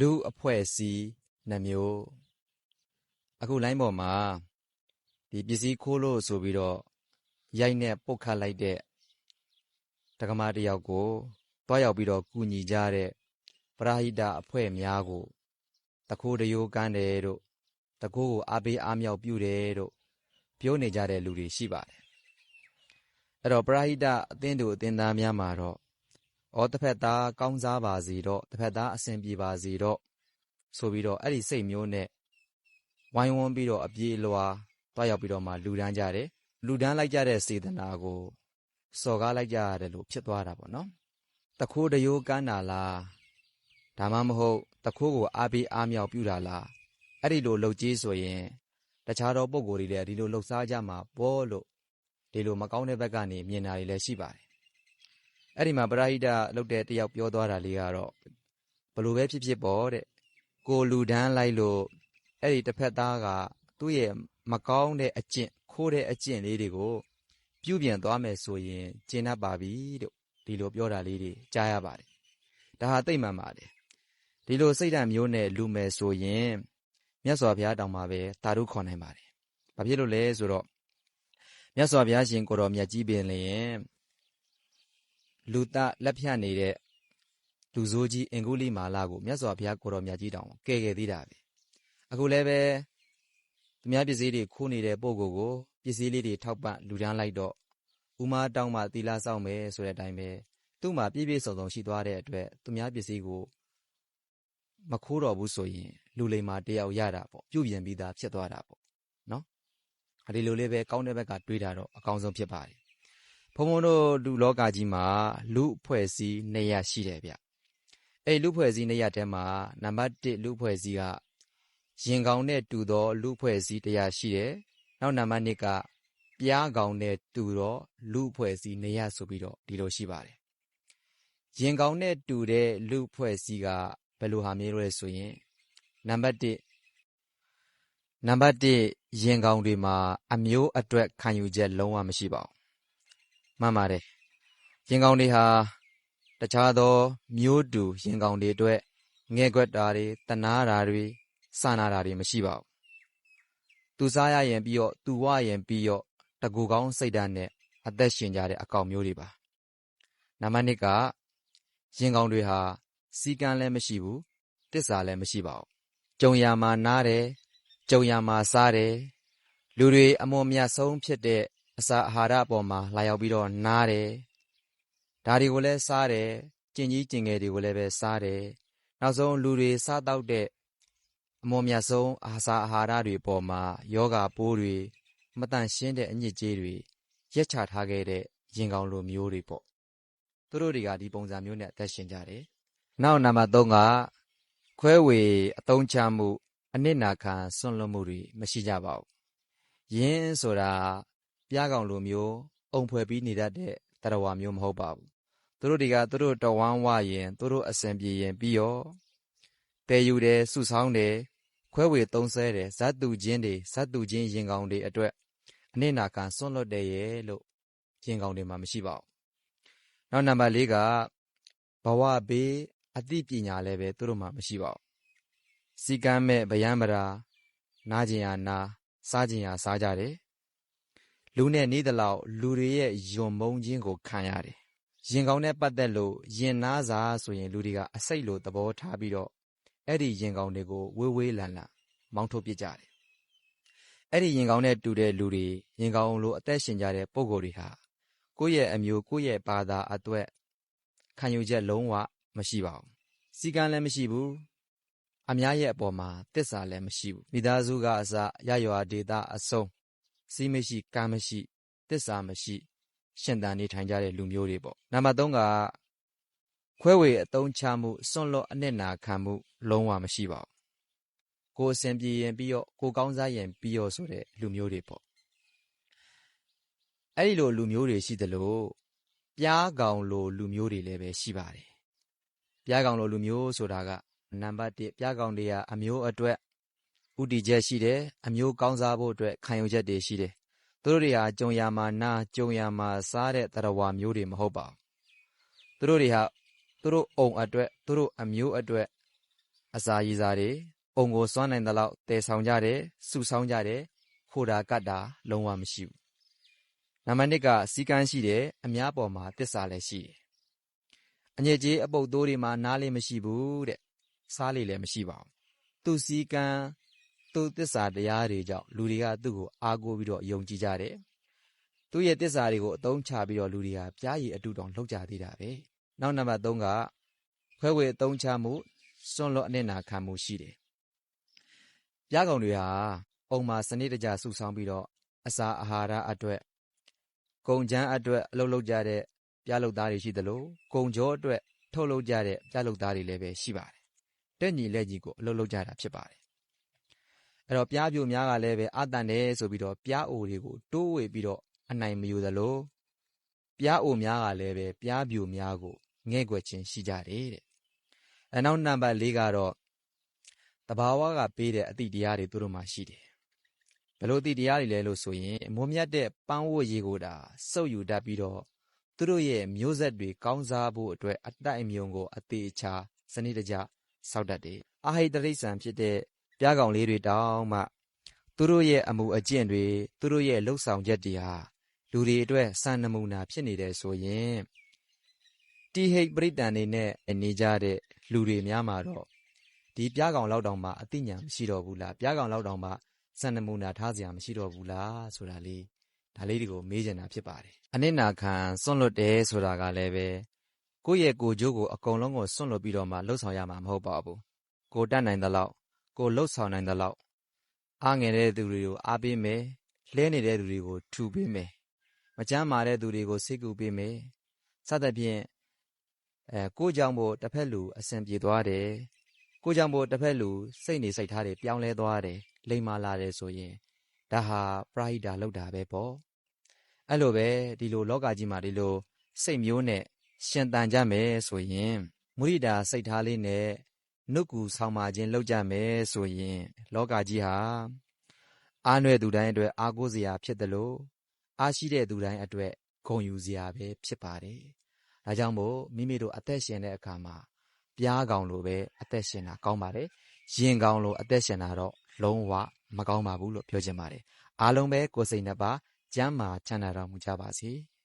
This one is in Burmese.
လူအဖွဲ့အစည်းနှမျိုးအခုလိုင်းပေါ်မှာဒီပစ္စည်းခိုးလို့ဆိုပြီးတော့ရိုက်နဲ့ပုတ်ခတ်လိုက်တဲ့တက္ကမတယောက်ကိုတွားရောက်ပြီးတော့ကူညီကြတဲ့ပရာဟိတအဖွဲ့များကိုတခိုးတရိုးကမ်းတယ်တို့တခိုးကိုအားပေးအားမြောက်ပြုတယ်တို့ပြောနေကြတဲ့လူတွေရှိပါတယ်အဲ့တော့ပရာဟိတအသင်းသူအသင်းသားများမှာတော့ ဩတစ်ဖက်သားကောင်းစားပါစေတော့တစ်ဖက်သားအဆင်ပြေပါစေတော့ဆိုပြီးတော့အဲ့ဒီစိတ်မျိုးနဲ့ဝိုင်းဝန်းပြီးတော့အပြေးလွာတွားရောက်ပြီးတော့မှလူဒန်းကြတယ်လူဒန်းလိုက်ကြတဲ့စေတနာကိုစော်ကားလိုက်ကြရတယ်လို့ဖြစ်သွားတာပေါ့နော်တခိုးတရိုးကမ်းတာလားဒါမှမဟုတ်တခိုးကိုအားပေးအားမြောက်ပြုတာလားအဲ့ဒီလိုလှုပ်ကြီးဆိုရင်တခြားသောပုံကိုယ်တွေလည်းဒီလိုလှုပ်ရှားကြမှာပေါ့လို့ဒီလိုမကောင်းတဲ့ဘက်ကနေမြင်တာတွေလည်းရှိပါတယ် အဲ့ဒီမှာပရာဟိတလှုပ်တဲ့တယောက်ပြောသွားတာလေးကတော့ဘလို့ပဲဖြစ်ဖြစ်ပေါ့တဲ့ကိုလူဒန်းလိုက်လို့အဲ့ဒီတစ်ဖက်သားကသူ့ရဲ့မကောင်းတဲ့အကျင့်ခိုးတဲ့အကျင့်လေးတွေကိုပြုပြင်သွားမယ်ဆိုရင်ကျင့်တတ်ပါပြီလို့ဒီလိုပြောတာလေးတွေကြားရပါတယ်ဒါဟာသိမ့်မှန်ပါတယ်ဒီလိုစိတ်ဓာတ်မျိုးနဲ့လူမယ်ဆိုရင်မြတ်စွာဘုရားတောင်မှပဲတာရုခေါ်နိုင်ပါတယ်ဘာဖြစ်လို့လဲဆိုတော့မြတ်စွာဘုရားရှင်ကိုတော်မြတ်ကြီးပင်လျင် လူတလက်ဖြတ်နေတဲ့လူဆိုးကြီးအင်္ဂုလိမာလာကိုမြတ်စွာဘုရားကိုတော်မြတ်ကြီးတောင်ကယ်ခဲ့သေးတာပဲအခုလည်းပဲသူများပစ္စည်းတွေခိုးနေတဲ့ပုံကိုကိုပစ္စည်းလေးတွေထောက်ပံ့လူဒန်းလိုက်တော့ဥမာတောင်းမှသီလာဆောင်မယ်ဆိုတဲ့အတိုင်းပဲသူ့မှာပြည့်ပြည့်စုံစုံရှိသွားတဲ့အတွက်သူများပစ္စည်းကိုမခိုးတော့ဘူးဆိုရင်လူလိမ္မာတယောက်ရတာပေါ့ပြုပြင်ပြီးသားဖြစ်သွားတာပေါ့နော်ဒီလိုလေးပဲကောင်းတဲ့ဘက်ကတွေးတာတော့အကောင်းဆုံးဖြစ်ပါတယ် ဘုံဘုံတို့လူလောကကြီးမှာလူအဖွဲ့စည်းနှစ်ရပ်ရှိတယ်ဗျအဲ့လူဖွဲ့စည်းနှစ်ရပ်ထဲမှာနံပါတ်1လူဖွဲ့စည်းကရင်ကောင်နဲ့တူသောလူဖွဲ့စည်းတရားရှိတယ်နောက်နံပါတ်2ကပြားကောင်နဲ့တူတော့လူဖွဲ့စည်းနေရဆိုပြီးတော့ဒီလိုရှိပါတယ်ရင်ကောင်နဲ့တူတဲ့လူဖွဲ့စည်းကဘယ်လိုဟာမျိုးလဲဆိုရင်နံပါတ်1နံပါတ်1ရင်ကောင်တွေမှာအမျိုးအတွက်ခံယူချက်လုံးဝမရှိပါဘူး မှန်ပါတယ်ရင်ကောင်တွေဟာတခြားသော မျိုးတူရင်ကောင်တွေအတွက်ငဲ့ကွက်တာတွေတနာတာတွေစာနာတာတွေမရှိပါဘူးသူစားရရင်ပြီးတော့သူဝရင်ပြီးတော့တကူကောင်းစိတ်ဓာတ်နဲ့အသက်ရှင်ကြတဲ့အကောင်မျိုးတွေပါနံပါတ်1ကရင်ကောင်တွေဟာစီကံလည်းမရှိဘူးတစ္ဆာလည်းမရှိပါဘူးကြုံရမှာနားတယ်ကြုံရမှာစားတယ်လူတွေအမွန်မြတ်ဆုံးဖြစ်တဲ့ အစာအာဟာရအပေါ်မှာလာရောက်ပြီးတော့နားတယ်ဒါတွေကိုလည်းစားတယ်ကျင်ကြီးကျင်ငယ်တွေကိုလည်းပဲစားတယ်နောက်ဆုံးလူတွေစားတော့တဲ့အမွန်မြတ်ဆုံးအာစာအာဟာရတွေပေါ်မှာယောဂပိုးတွေမတန့်ရှင်းတဲ့အညစ်အကြေးတွေရက်ချထားခဲ့တဲ့ရင်ကောင်လိုမျိုးတွေပေါ့သူတို့တွေကဒီပုံစံမျိုးနဲ့အသက်ရှင်ကြတယ်နောက်နံပါတ်3ကခွဲဝေအတုံးချမှု အနစ်နာခံဆွန့်လွတ်မှုတွေမရှိကြပါဘူးယင်းဆိုတာ ပြားကောင်လိုမျိုးအုံဖွဲ့ပြီးနေတတ်တဲ့တရဝါမျိုးမဟုတ်ပါဘူးသူတို့တွေကသူတို့တဝမ်းဝရင်သူတို့အစဉ်ပြေရင်ပြီးရောတည်ယူတယ်စုဆောင်းတယ်ခွဲဝေသုံးဆဲတယ်ဇတ်တူချင်းတွေဇတ်တူချင်းရင်ကောင်တွေအတွက်အနစ်နာခံဆွန့်လွတ်တယ်ရဲ့လို့ရင်ကောင်တွေမှာမရှိပါဘူးနောက်နံပါတ်၄ကဘဝဘေးအသိပညာလည်းပဲသူတို့မှာမရှိပါဘူးစီကမ်းမဲ့ဗျံပရာနားကျင်ရနာစားကျင်ရစားကြတယ် လူနဲ့နေသလောက်လူတွေရဲ့ယွံမုံခြင်းကိုခံရတယ်ရင်ကောင်းနဲ့ပတ်သက်လို့ရင်နာစာဆိုရင်လူတွေကအစိတ်လိုသဘောထားပြီးတော့အဲ့ဒီရင်ကောင်းတွေကိုဝေးဝေးလန်လန်မောင်းထုတ်ပစ်ကြတယ်အဲ့ဒီရင်ကောင်းနဲ့တူတဲ့လူတွေရင်ကောင်းလိုအသက်ရှင်ကြတဲ့ပုံကိုယ်တွေဟာကိုယ့်ရဲ့အမျိုးကိုယ့်ရဲ့ဘာသာအတွက်ခံယူချက်လုံးဝမရှိပါဘူးစီကံလည်းမရှိဘူးအများရဲ့အပေါ်မှာတစ္ဆာလည်းမရှိဘူးမိသားစုကအစရရွာဒေတာအစုံ စီးမရှိကံမရှိတစ္ဆာမရှိ ရှင်သန်နေထိုင်ကြတဲ့လူမျိုးတွေပေါ့နံပါတ်3ကခွဲဝေအတုံးချမှုစွန့်လွတ်အနစ်နာခံမှု လုံးဝမရှိပါဘူးကိုအစဉ်ပြေရင်ပြီးတော့ကိုကောင်းစားရင်ပြီးရောဆိုတဲ့လူမျိုးတွေပေါ့အဲ့ဒီလိုလူမျိုးတွေရှိသလိုပြားကောင်လိုလူမျိုးတွေလည်းပဲရှိပါတယ်ပြားကောင်လိုလူမျိုးဆိုတာကနံပါတ်1ပြားကောင်တွေကအမျိုးအတွက် ဥတီချက်ရှိတယ်အမျိုးကောင်းစားဖို့အတွက်ခံယူချက်တွေရှိတယ်သူတို့တွေဟာကြုံရမှာနာကြုံရမှာစားတဲ့တရဝါမျိုးတွေမဟုတ်ပါဘူးသူတို့တွေဟာသူတို့အုံအတွက်သူတို့အမျိုးအတွက်အစာရည်စားတွေအုံကိုစွမ်းနိုင်သလောက်တည်ဆောင်ကြတယ်စုဆောင်းကြတယ်ခိုတာကတ်တာလုံးဝမရှိဘူးနံပါတ်1ကစီကန်းရှိတယ်အများပေါ်မှာတစ္ဆာလည်းရှိတယ်အညစ်အကြေးအပုပ်သိုးတွေမှာနားလေးမရှိဘူးတဲ့စားလေးလည်းမရှိပါဘူးသူစီကန်း သူတစ္ဆာတရားတွေကြောင့်လူတွေကသူ့ကိုအားကိုးပြီးတော့ယုံကြည်ကြတယ်သူ့ရဲ့တစ္ဆာတွေကိုအသုံးချပြီးတော့လူတွေကပြားရည်အတူတောင်လှုပ်ကြသေးတာပဲနောက်နံပါတ်3ကခွဲဝေအသုံးချမှုစွန့်လွတ်အနစ်နာခံမှုရှိတယ်။ပြားကောင်တွေဟာအုံမှာစနစ်တကျစုဆောင်းပြီးတော့အစာအာဟာရအတွက်ကုန်ချမ်းအတွက်အလုပ်လုပ်ကြတဲ့ပြားလုပ်သားတွေရှိသလိုကုန်ကြောအတွက်ထုတ်လုပ်ကြတဲ့ပြားလုပ်သားတွေလည်းပဲရှိပါတယ်။တက်ညီလက်ညီကိုအလုပ်လုပ်ကြတာဖြစ်ပါတယ်။ အဲ့တော့ပြားပြိုများကလည်းပဲအတန်တယ်ဆိုပြီးတော့ပြားအိုတွေကိုတိုးဝေပြီးတော့အနိုင်မယူသလိုပြားအိုများကလည်းပဲပြားပြိုများကိုငဲ့ကွက်ခြင်းရှိကြတယ်တဲ့အနောက်နံပါတ်၄ကတော့တဘာဝကပေးတဲ့အသည့်တရားတွေသူတို့မှာရှိတယ်ဘယ်လိုအသည့်တရားတွေလဲလို့ဆိုရင်မွန်မြတ်တဲ့ပန်းဝတ်ရေကိုတာစုပ်ယူတတ်ပြီးတော့သူတို့ရဲ့မျိုးဆက်တွေကောင်းစားဖို့အတွက်အတိုက်အမြုံကိုအသေးချာစနစ်တကျစောက်တတ်တယ်အာဟိတရိษံဖြစ်တဲ့ ပြားကောင်လေးတွေတောင်မှသူတို့ရဲ့အမှုအကျင့်တွေသူတို့ရဲ့လှုပ်ဆောင်ချက်တွေဟာလူတွေအတွက်စံနမူနာဖြစ်နေတယ်ဆိုရင်တိဟိတ်ပရိတန်နေနဲ့နေကြတဲ့လူတွေများမှာတော့ဒီပြားကောင်လောက်တောင်မှအသိဉာဏ်မရှိတော့ဘူးလားပြားကောင်လောက်တောင်မှစံနမူနာထားစရာမရှိတော့ဘူးလားဆိုတာလေးဒါလေးတွေကိုမေးချင်တာဖြစ်ပါတယ်အနစ်နာခံစွန့်လွတ်တယ်ဆိုတာကလည်းပဲကိုယ့်ရဲ့ကိုယ်ကျိုးကိုအကုန်လုံးကိုစွန့်လွတ်ပြီးတော့မှလှုပ်ဆောင်ရမှာမဟုတ်ပါဘူးကိုတတ်နိုင်သလောက် ကိုလှုပ်ဆောင်နိုင်သလောက်အားငယ်တဲ့သူတွေကိုအားပေးမယ်လှဲနေတဲ့သူတွေကိုထူပေးမယ်မကြမ်းမာတဲ့သူတွေကိုစိတ်ကူပေးမယ်စသဖြင့်အဲကိုကြောင့်မို့တစ်ဖက်လူအဆင်ပြေသွားတယ်ကိုကြောင့်မို့တစ်ဖက်လူစိတ်နေစိတ်ထားတွေပြောင်းလဲသွားတယ်လိမ္မာလာတယ်ဆိုရင်ဒါဟာပရာဟိတာလောက်တာပဲပေါ့အဲ့လိုပဲဒီလိုလောကကြီးမှာဒီလိုစိတ်မျိုးနဲ့ရှင်တန်ကြမယ်ဆိုရင်မုရိဒာစိတ်ထားလေးနဲ့ နှုတ်ကူဆောင်ပါခြင်းလောက်ကြမယ်ဆိုရင် လောကကြီးဟာအားနွယ်သူတိုင်းအတွက်အားကိုးစရာဖြစ်တယ်လို့အားရှိတဲ့သူတိုင်းအတွက်ဂုဏ်ယူစရာပဲဖြစ်ပါတယ်ဒါကြောင့်မို့မိမိတို့အသက်ရှင်တဲ့အခါမှာပြားကောင်လိုပဲအသက်ရှင်တာကောင်းပါတယ်ရင်ကောင်လိုအသက်ရှင်တာတော့လုံးဝမကောင်းပါဘူးလို့ပြောချင်ပါတယ်အားလုံးပဲကိုယ်စိတ်နှစ်ပါးကျမ်းမာချမ်းသာတော်မူကြပါစေ။